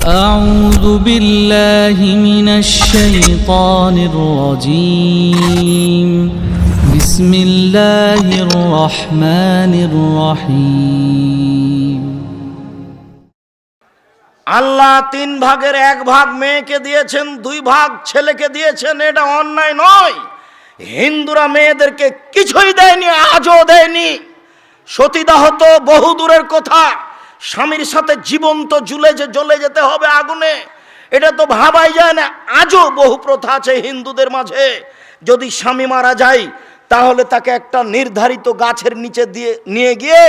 أعوذ بالله من الشيطان الرجيم بسم الله الرحمن الرحيم আল্লাহ তিন ভাগের এক ভাগ মেয়েকে দিয়েছেন দুই ভাগ ছেলেকে দিয়েছেন এটা অন্যায় নয় হিন্দুরা মেয়েদেরকে কিছুই দেয়নি আজও দেয়নি সতীদাহ তো বহু দূরের কথা স্বামীর সাথে জীবন্ত জুলে যে জ্বলে যেতে হবে আগুনে, এটা তো ভাবাই যায় না। আজও বহু প্রথা আছে হিন্দুদের মাঝে। যদি স্বামী মারা যায়, তাহলে তাকে একটা নির্ধারিত গাছের নিচে দিয়ে নিয়ে গিয়ে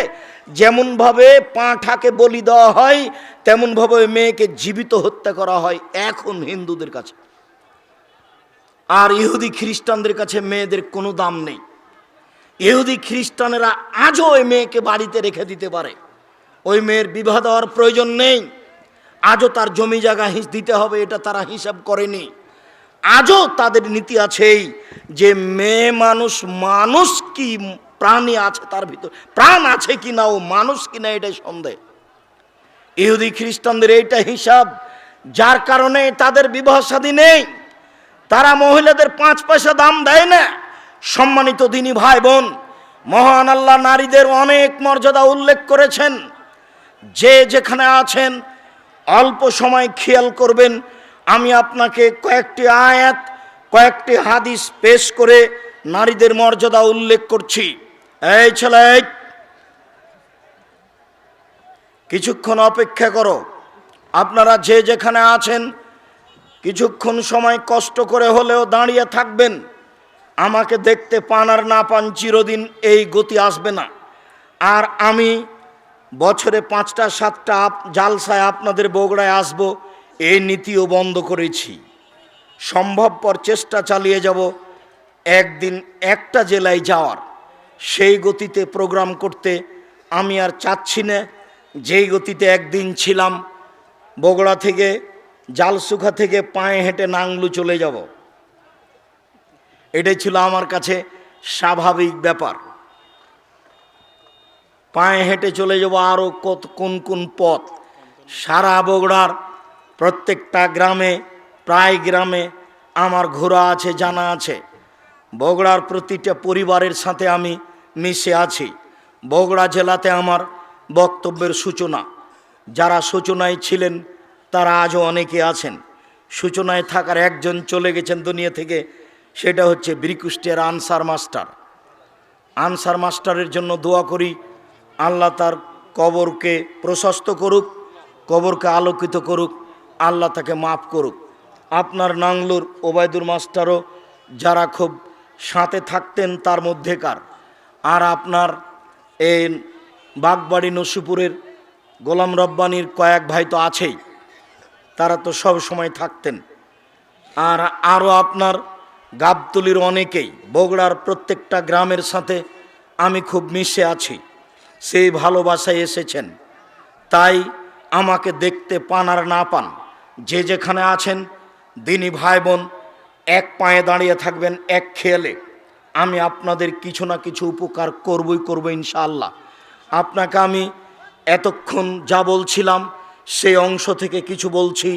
যেমনভাবে পাঁঠাকে বলি দেওয়া হয়, তেমনভাবে মেয়েকে জীবিত হত্যা করা হয় এখন হিন্দুদের কাছে। আর ইহুদি খ্রিস্টানদের কাছে মেয়েদের কোনো দাম নেই। ইহুদি খ্রিস্টানেরা আজও ওই মেয়েকে বাড়িতে রেখে দিতে পারে। ওই মেয়ের বিবাহ দেওয়ার প্রয়োজন নেই। আজও তার জমি জায়গা হিস দিতে হবে, এটা তারা হিসাব করেনি। আজও তাদের নীতি আছেই যে মেয়ে মানুষ মানুষ কি প্রাণী আছে তার ভিতর, প্রাণ আছে কি না ও মানুষ কি না এটাই সন্দেহ। ইহুদি খ্রিস্টানদের এইটা হিসাব, যার কারণে তাদের বিবাহ শাদী নেই। তারা মহিলাদের পাঁচ পয়সা দাম দেয় না। সম্মানিত দিনী ভাই বোন, মহান আল্লাহ নারীদের অনেক মর্যাদা উল্লেখ করেছেন। যে যেখানে আছেন, অল্প সময় খেয়াল করবেন, আমি আপনাকে কয়েকটি আয়াত, কয়েকটি হাদিস পেশ করে নারীদের মর্যাদা উল্লেখ করছি। এই ছেলে, কিছুক্ষণ অপেক্ষা করো। আপনারা যে যেখানে আছেন, কিছুক্ষণ সময় কষ্ট করে হলেও দাঁড়িয়ে থাকবেন। আমাকে দেখতে পান আর না পান চিরদিন এই গতি আসবে না। আর আমি বছরে পাঁচটা, সাতটা জালসায় আপনাদের বগুড়ায় আসব, এই নীতিও বন্ধ করেছি। সম্ভবপর চেষ্টা চালিয়ে যাব, একদিন একটা জেলায় যাওয়ার। সেই গতিতে প্রোগ্রাম করতে আমি আর চাচ্ছি না, যেই গতিতে একদিন ছিলাম, বগুড়া থেকে, জালসুখা থেকে পায়ে হেঁটে নাংলু চলে যাব। এটাই ছিল আমার কাছে স্বাভাবিক ব্যাপার। পায়ে হেঁটে চলে যাব আরও কত কোন কোন পথ। সারা বগুড়ার প্রত্যেকটা গ্রামে, প্রায় গ্রামে আমার ঘোরা আছে, জানা আছে। বগুড়ার প্রতিটা পরিবারের সাথে আমি মিশে আছি। বগুড়া জেলাতে আমার বক্তব্যের সূচনা। যারা সূচনায় ছিলেন, তারা আজও অনেকে আছেন। সূচনায় থাকার একজন চলে গেছেন দুনিয়া থেকে, সেটা হচ্ছে ব্রিকুষ্টের আনসার মাস্টার। আনসার মাস্টারের জন্য দোয়া করি আল্লাহ তার কবরকে প্রশস্ত করুক, কবরকে আলোকিত করুক, আল্লাহ তাকে মাফ করুক। আপনার নাংলুর ওবায়দুর মাস্টারও যারা খুব সাথে থাকতেন তার মধ্যেকার। আর আপনার এই বাগবাড়ি নসিপুরের গোলাম রব্বানির কয়েক ভাই তো আছেই, তারা তো সব সময় থাকতেন। আর আরও আপনার গাবতলির অনেকেই, বগুড়ার প্রত্যেকটা গ্রামের সাথে আমি খুব মিশে আছি। সেই ভালোবাসায় এসেছেন। তাই আমাকে দেখতে পান আর না পান। যে যেখানে আছেন, দিনী ভাই বোন এক পায়ে দাঁড়িয়ে থাকবেন এক খেয়ালে। আমি আপনাদের কিছু না কিছু উপকার করবই, করব ইনশাআল্লাহ। আপনাকে আমি এতক্ষণ যা বলছিলাম, সেই অংশ থেকে কিছু বলছি।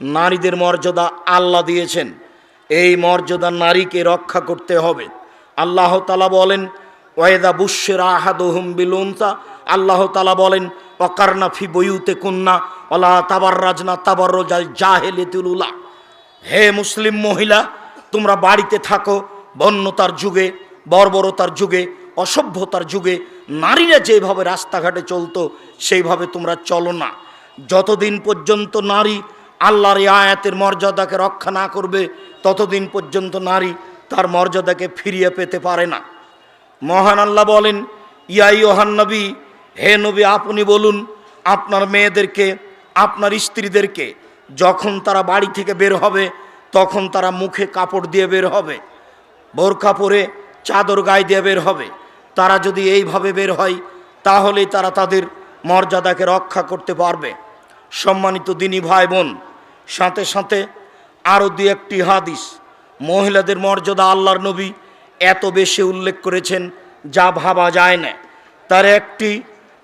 নারীদের মর্যাদা আল্লাহ দিয়েছেন। এই মর্যাদা নারীকে রক্ষা করতে হবে। আল্লাহ তালা বলেন ওয়েদা বুশের আহাদহুম বিলুনতা আল্লাহ তালা বলেন অকারনা ফি বইউতে কন্যা অলা তাবার রাজনা তাবার রোজাল জাহেলিতুল্লাহ হে মুসলিম মহিলা, তোমরা বাড়িতে থাকো, বন্যতার যুগে, বর্বরতার যুগে, অসভ্যতার যুগে, নারীরা যেভাবে রাস্তাঘাটে চলতো, সেইভাবে তোমরা চলো না। যতদিন পর্যন্ত নারী আল্লাহর আয়াতের মর্যাদাকে রক্ষা না করবে, ততদিন পর্যন্ত নারী তার মর্যাদাকে ফিরিয়ে পেতে পারে না। মহান আল্লাহ বলেন ইয়াই নবী, হে নবী, আপনি বলুন, আপনার মেয়েদেরকে, আপনার স্ত্রীদেরকে যখন তারা বাড়ি থেকে বের হবে, তখন তারা মুখে কাপড় দিয়ে বের হবে, বোরখা পরে চাদর গায়ে দিয়ে বের হবে। তারা যদি এইভাবে বের হয়, তাহলেই তারা তাদের মর্যাদাকে রক্ষা করতে পারবে। সম্মানিত দিনী ভাই বোন সাথে সাথে আরও দু একটি হাদিস। মহিলাদের মর্যাদা আল্লাহর নবী এত বেশি উল্লেখ করেছেন, যা ভাবা যায় না। তার একটি,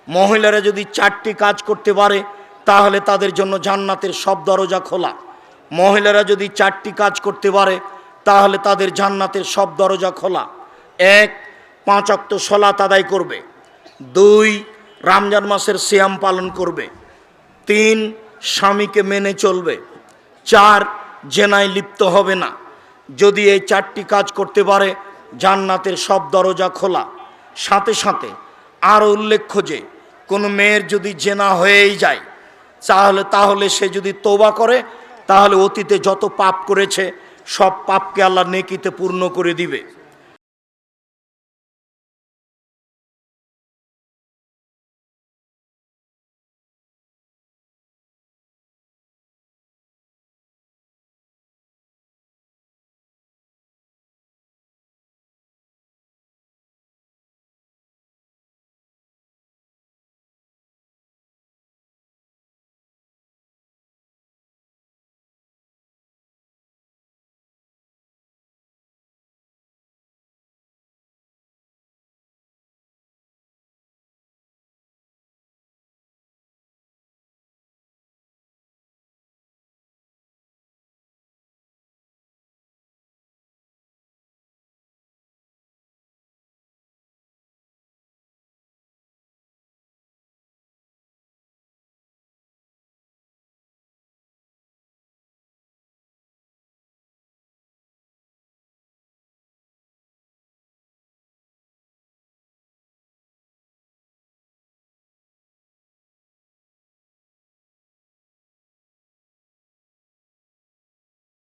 মহিলারা যদি চারটি কাজ করতে পারে, তাহলে তাদের জন্য জান্নাতের সব দরজা খোলা। মহিলারা যদি চারটি কাজ করতে পারে, তাহলে তাদের জান্নাতের সব দরজা খোলা। এক, পাঁচ অক্ত সলাত আদায় করবে। দুই, রমজান মাসের সিয়াম পালন করবে। তিন, স্বামীকে মেনে চলবে। চার, জেনায় লিপ্ত হবে না। যদি এই চারটি কাজ করতে পারে জান্নাতের সব দরজা খোলা। সাথে সাথে আরও উল্লেখ্য যে, কোনো মেয়ের যদি জেনা হয়েই যায়, তাহলে তাহলে সে যদি তোবা করে, তাহলে অতীতে যত পাপ করেছে, সব পাপকে আল্লাহ নেকিতে পূর্ণ করে দিবে।